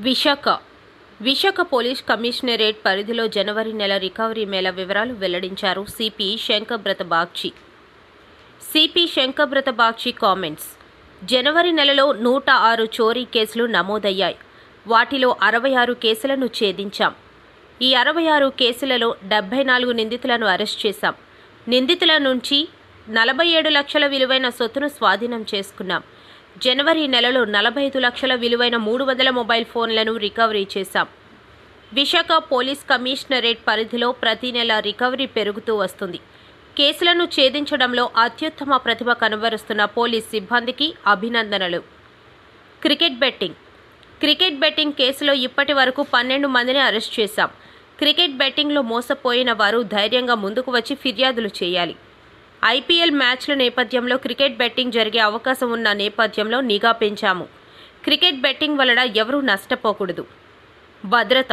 Visakha. Visakha police commissionerate పరిధిలో జనవరి నెల recovery Mela వివరాలు వెల్లడించారు CP Shankarbrata Bagchi. CP Shankarbrata Bagchi comments. జనవరి నెలలో నూట ఆరు చోరీ కేసులు నమోదయ్యాయి. వాటిలో అరవై ఆరు కేసులను ఛేదించాం. ఈ అరవై ఆరు కేసులలో డెబ్బై నాలుగు నిందితులను అరెస్ట్ చేశాం. నిందితుల నుంచి నలభై ఏడు లక్షల విలువైన సొత్తును స్వాధీనం చేసుకున్నాం. జనవరి నెలలో నలభై ఐదు లక్షల విలువైన మూడు వందల మొబైల్ ఫోన్లను రికవరీ చేశాం. విశాఖ పోలీస్ కమిషనరేట్ పరిధిలో ప్రతి నెల రికవరీ పెరుగుతూ వస్తుంది. కేసులను ఛేదించడంలో అత్యుత్తమ ప్రతిభ కనబరుస్తున్న పోలీస్ సిబ్బందికి అభినందనలు. Cricket betting. క్రికెట్ బెట్టింగ్ కేసులో ఇప్పటి వరకు పన్నెండు మందిని అరెస్ట్ చేశాం. క్రికెట్ బెట్టింగ్లో మోసపోయిన వారు ధైర్యంగా ముందుకు వచ్చి ఫిర్యాదులు చేయాలి. ఐపీఎల్ మ్యాచ్ల నేపథ్యంలో క్రికెట్ బెట్టింగ్ జరిగే అవకాశం ఉన్న నేపథ్యంలో నిఘా పెంచాము. క్రికెట్ బెట్టింగ్ వలన ఎవరూ నష్టపోకూడదు. భద్రత.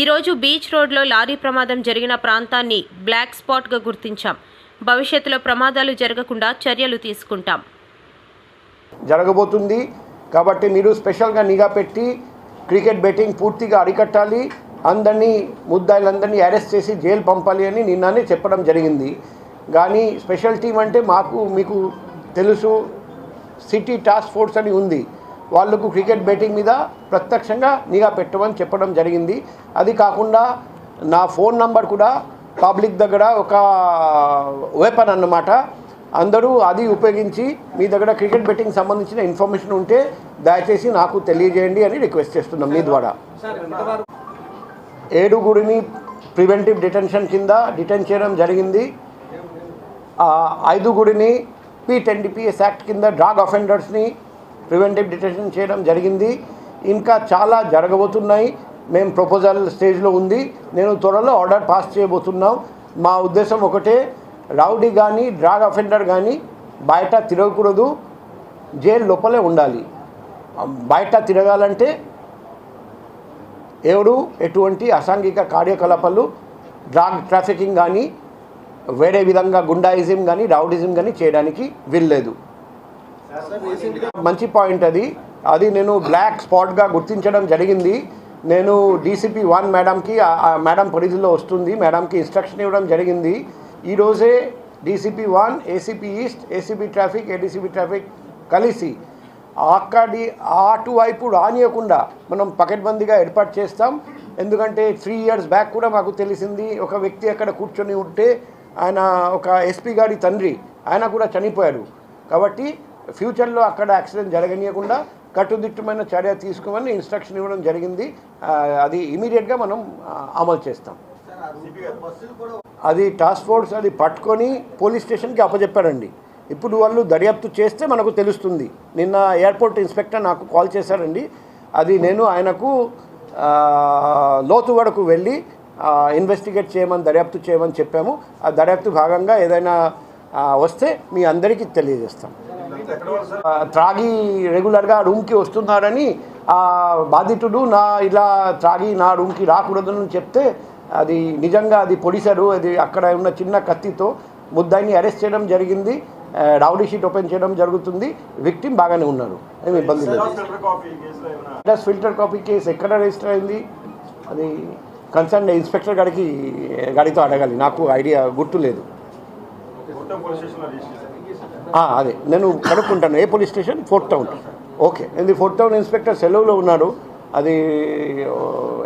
ఈరోజు బీచ్ రోడ్లో లారీ ప్రమాదం జరిగిన ప్రాంతాన్ని బ్లాక్ స్పాట్గా గుర్తించాం. భవిష్యత్తులో ప్రమాదాలు జరగకుండా చర్యలు తీసుకుంటాం. జరగబోతుంది కాబట్టి మీరు స్పెషల్గా నిఘా పెట్టి క్రికెట్ బెట్టింగ్ పూర్తిగా అరికట్టాలి. అందరినీ ముద్దాయిలందరినీ అరెస్ట్ చేసి జైలు పంపాలి అని నిన్ననే చెప్పడం జరిగింది. కానీ స్పెషల్ టీం అంటే మాకు మీకు తెలుసు సిటీ టాస్క్ ఫోర్స్ అని ఉంది. వాళ్ళకు క్రికెట్ బెట్టింగ్ మీద ప్రత్యక్షంగా నిఘా పెట్టమని చెప్పడం జరిగింది. అది కాకుండా నా ఫోన్ నంబర్ కూడా పబ్లిక్ దగ్గర ఒక వెపన్ అన్నమాట. అందరూ అది ఉపయోగించి మీ దగ్గర క్రికెట్ బెట్టింగ్ సంబంధించిన ఇన్ఫర్మేషన్ ఉంటే దయచేసి నాకు తెలియజేయండి అని రిక్వెస్ట్ చేస్తున్నాం మీ ద్వారా. ఏడుగురిని ప్రివెంటివ్ డిటెన్షన్ కింద డిటెన్ చేయడం జరిగింది. ఐదుగురిని పి టెన్ డిపిఎస్ యాక్ట్ కింద డ్రాగ్ అఫెండర్స్ని ప్రివెంటివ్ డిటెక్షన్ చేయడం జరిగింది. ఇంకా చాలా జరగబోతున్నాయి. మేము ప్రపోజల్ స్టేజ్లో ఉంది. నేను త్వరలో ఆర్డర్ పాస్ చేయబోతున్నాం. మా ఉద్దేశం ఒకటే రౌడీ కానీ డ్రాగ్ అఫెండర్ కానీ బయట తిరగకూడదు. జైలు లోపలే ఉండాలి. బయట తిరగాలంటే ఎవరు ఎటువంటి అసాంఘిక కార్యకలాపాలు డ్రాగ్ ట్రాఫికింగ్ కానీ వేరే విధంగా గుండాయిజం కానీ రౌడిజం కానీ చేయడానికి వీల్లేదు. మంచి పాయింట్ అది. అది నేను బ్లాక్ స్పాట్గా గుర్తించడం జరిగింది. నేను డీసీపీ వన్ మేడంకి మేడం పరిధిలో వస్తుంది. మేడంకి ఇన్స్ట్రక్షన్ ఇవ్వడం జరిగింది. ఈరోజే DCP one ACP east ACP traffic ADCP traffic కలిసి అక్కడి అటువైపు రానియకుండా మనం పకడ్బందీగా ఏర్పాటు చేస్తాం. ఎందుకంటే త్రీ ఇయర్స్ బ్యాక్ కూడా మాకు తెలిసింది ఒక వ్యక్తి అక్కడ కూర్చొని ఉంటే ఆయన ఒక ఎస్పీ గారి తండ్రి ఆయన కూడా చనిపోయాడు. కాబట్టి ఫ్యూచర్లో అక్కడ యాక్సిడెంట్ జరగనీయకుండా కట్టుదిట్టమైన చర్య తీసుకోమని ఇన్స్ట్రక్షన్ ఇవ్వడం జరిగింది. అది ఇమీడియట్గా మనం అమలు చేస్తాం. అది టాస్క్ ఫోర్స్ అది పట్టుకొని పోలీస్ స్టేషన్కి అప్పచెప్పారండి ఇప్పుడు వాళ్ళు దర్యాప్తు చేస్తే మనకు తెలుస్తుంది. నిన్న ఎయిర్పోర్ట్ ఇన్స్పెక్టర్ నాకు కాల్ చేశారండి అది నేను ఆయనకు లోతు వరకు వెళ్ళి ఇన్వెస్టిగేట్ చేయమని దర్యాప్తు చేయమని చెప్పాము. ఆ దర్యాప్తు భాగంగా ఏదైనా వస్తే మీ అందరికీ తెలియజేస్తాం. త్రాగి రెగ్యులర్గా రూమ్కి వస్తున్నారని ఆ బాధితుడు నా ఇలా త్రాగి నా రూమ్కి రాకూడదని చెప్తే అది నిజంగా అది పొడిశారు అది అక్కడ ఉన్న చిన్న కత్తితో ముద్దాయిని అరెస్ట్ చేయడం జరిగింది. రౌడీ షీట్ ఓపెన్ చేయడం జరుగుతుంది. విక్టిమ్ బాగానే ఉన్నారు. ఏమి ఇబ్బంది లేదు. ఫిల్టర్ కాపీ కేసు ఎక్కడ రిజిస్టర్ అయింది? అది కన్సర్న్ ఇన్స్పెక్టర్ గారికి గారితో అడగాలి. నాకు ఐడియా గుర్తు లేదు. ఆ, అదే. నేను కనుక్కుంటాను. ఏ police station? Fourth town okay. ఇది ఫోర్త్ టౌన్ ఇన్స్పెక్టర్ సెలవులో ఉన్నారు. అది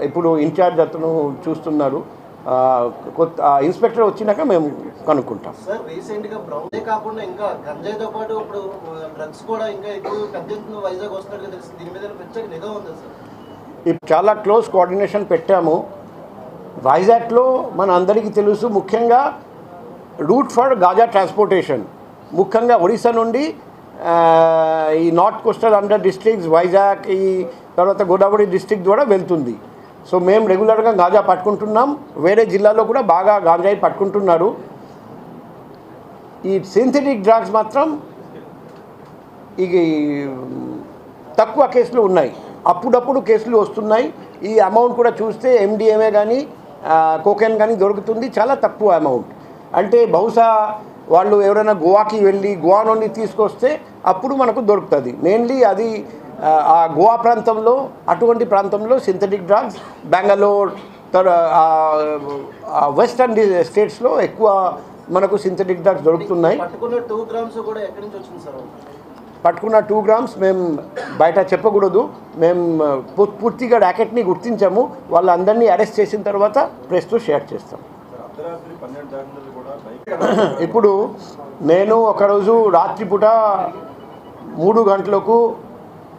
ఇప్పుడు ఇన్ఛార్జ్ అతను చూస్తున్నారు. ఆ, కొత్త ఆ, ఇన్స్పెక్టర్ వచ్చినాక మేము కనుక్కుంటాం. సార్ రీసెంట్గా బ్రౌన్ కాకుండా ఇంకా గంజాయితో పాటు ఇప్పుడు డ్రగ్స్ కూడా ఇంకా ఎక్కువ పెద్ద ఎత్తున వైజాగ్ వస్తున్నట్టుగా తెలిసింది దీని మీద ప్రత్యేక నిఘా ఉంది సార్? ఇప్పుడు చాలా క్లోజ్ కోఆర్డినేషన్ పెట్టాము. వైజాగ్లో మన అందరికీ తెలుసు ముఖ్యంగా రూట్ ఫర్ గాజా ట్రాన్స్పోర్టేషన్. ముఖ్యంగా ఒడిశా నుండి ఈ north coastal under districts Vizag ఈ తర్వాత గోదావరి డిస్ట్రిక్ట్ ద్వారా వెళ్తుంది. సో మేము రెగ్యులర్గా గాంజా పట్టుకుంటున్నాం. వేరే జిల్లాలో కూడా బాగా గాంజాయి పట్టుకుంటున్నారు. ఈ సింథటిక్ డ్రగ్స్ మాత్రం ఇక తక్కువ కేసులు ఉన్నాయి. అప్పుడప్పుడు కేసులు వస్తున్నాయి. ఈ అమౌంట్ కూడా చూస్తే ఎండిఎంఏ కానీ కోకెన్ కానీ దొరుకుతుంది చాలా తక్కువ అమౌంట్ అంటే బహుశా వాళ్ళు ఎవరైనా గోవాకి వెళ్ళి గోవా నుండి తీసుకొస్తే అప్పుడు మనకు దొరుకుతుంది. మెయిన్లీ అది ఆ, గోవా ప్రాంతంలో అటువంటి ప్రాంతంలో సింథటిక్ డ్రగ్స్ బెంగళూరు తర్ వెస్టర్న్ స్టేట్స్లో ఎక్కువ మనకు సింథటిక్ డ్రగ్స్ దొరుకుతున్నాయి. పట్టుకున్న టూ గ్రామ్స్ మేము బయట చెప్పకూడదు. మేము పూ- పూర్తిగా ర్యాకెట్ని గుర్తించాము. వాళ్ళందరినీ అరెస్ట్ చేసిన తర్వాత ప్రెస్తో షేర్ చేస్తాం. ఇప్పుడు నేను ఒకరోజు రాత్రిపూట మూడు గంటలకు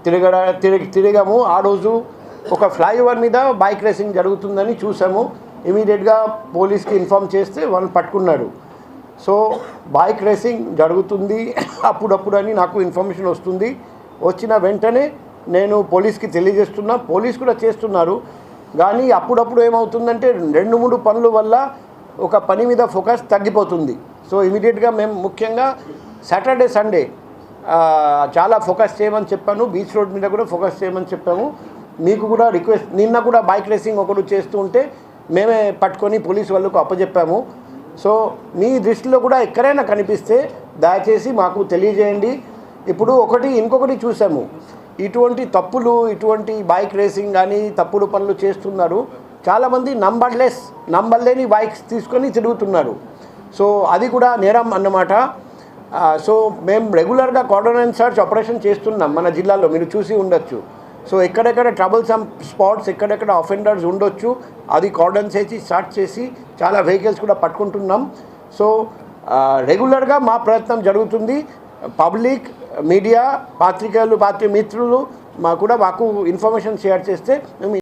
తిరగడ తిరిగి తిరిగాము. ఆ రోజు ఒక ఫ్లైఓవర్ మీద బైక్ రేసింగ్ జరుగుతుందని చూసాము. ఇమీడియట్గా పోలీస్కి ఇన్ఫామ్ చేస్తే వాళ్ళు పట్టుకున్నారు. సో బైక్ రేసింగ్ జరుగుతుంది అప్పుడప్పుడు అని నాకు ఇన్ఫర్మేషన్ వస్తుంది. వచ్చిన వెంటనే నేను పోలీస్కి తెలియజేస్తున్నా. పోలీస్ కూడా చేస్తున్నారు. కానీ అప్పుడప్పుడు ఏమవుతుందంటే రెండు మూడు పనుల వల్ల ఒక పని మీద ఫోకస్ తగ్గిపోతుంది. సో ఇమీడియట్గా మేము ముఖ్యంగా సాటర్డే సండే చాలా ఫోకస్ చేయమని చెప్పాను. బీచ్ రోడ్ మీద కూడా ఫోకస్ చేయమని చెప్పాము. మీకు కూడా రిక్వెస్ట్ నిన్న కూడా బైక్ రేసింగ్ ఒకడు చేస్తూ ఉంటే మేమే పట్టుకొని పోలీస్ వాళ్ళకు అప్పచెప్పాము సో మీ దృష్టిలో కూడా ఎక్కడైనా కనిపిస్తే దయచేసి మాకు తెలియజేయండి. ఇప్పుడు ఒకటి ఇంకొకటి చూసాము. ఇటువంటి తప్పులు ఇటువంటి బైక్ రేసింగ్ కానీ తప్పుడు పనులు చేస్తున్నారు. చాలామంది నంబర్లెస్ నంబర్ లేని బైక్స్ తీసుకొని తిరుగుతున్నారు. సో అది కూడా నేరం అన్నమాట. సో మేము రెగ్యులర్గా కార్డోనెన్స్ సర్చ్ ఆపరేషన్ చేస్తున్నాం మన జిల్లాలో. మీరు చూసి ఉండొచ్చు. సో ఎక్కడెక్కడ ట్రబుల్ సమ్ స్పాట్స్ ఎక్కడెక్కడ అఫెండర్స్ ఉండొచ్చు అది కార్డన్స్ వేసి స్టార్ట్ చేసి చాలా వెహికల్స్ కూడా పట్టుకుంటున్నాం. సో రెగ్యులర్గా మా ప్రయత్నం జరుగుతుంది. పబ్లిక్ మీడియా పాత్రికేయులు పాత్రిక మిత్రులు మా కూడా మాకు ఇన్ఫర్మేషన్ షేర్ చేస్తే మేము